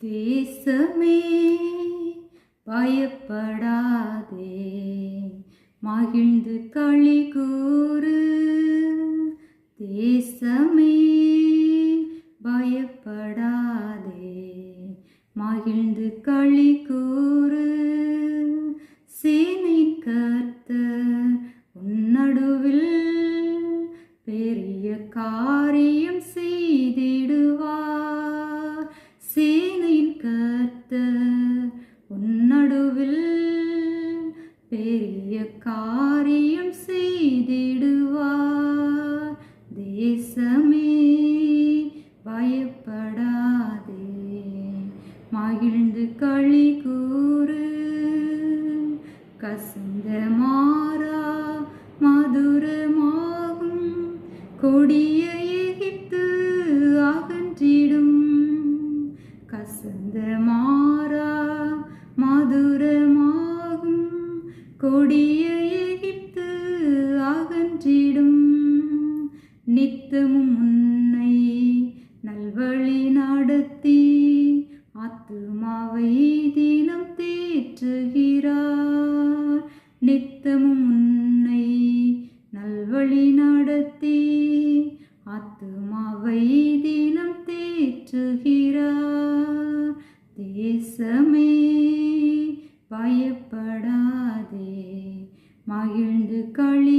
தேசமே பயப்படாதே. மகிழ்ந்து களி கூறு. தேசமே பயப்படாதே. மகிழ்ந்து களி கூறு. சேனை கர்த்தர் உன்னடுவில் பெரிய காரியம் செய் பெரிய காரியம் செய்திடுவார். தேசமே பயப்படாதே. மகிழ்ந்து களி கூறு. கசந்த மாறா மதுரமாகும். கொடிய எகித்து அகன்றிடும். கசந்த மாறா மதுரமாகும் கொடிய எகிப்து அகன்றிடும். நித்தமும் உன்னை நல்வழி நடத்தி ஆத்துமாவை தினம் தேற்றுகிறார். நித்தமும் உன்னை நல்வழி நடத்தி ஆத்துமாவை தினம் தேற்றுகிறார். தேசமே பயப்படா കളി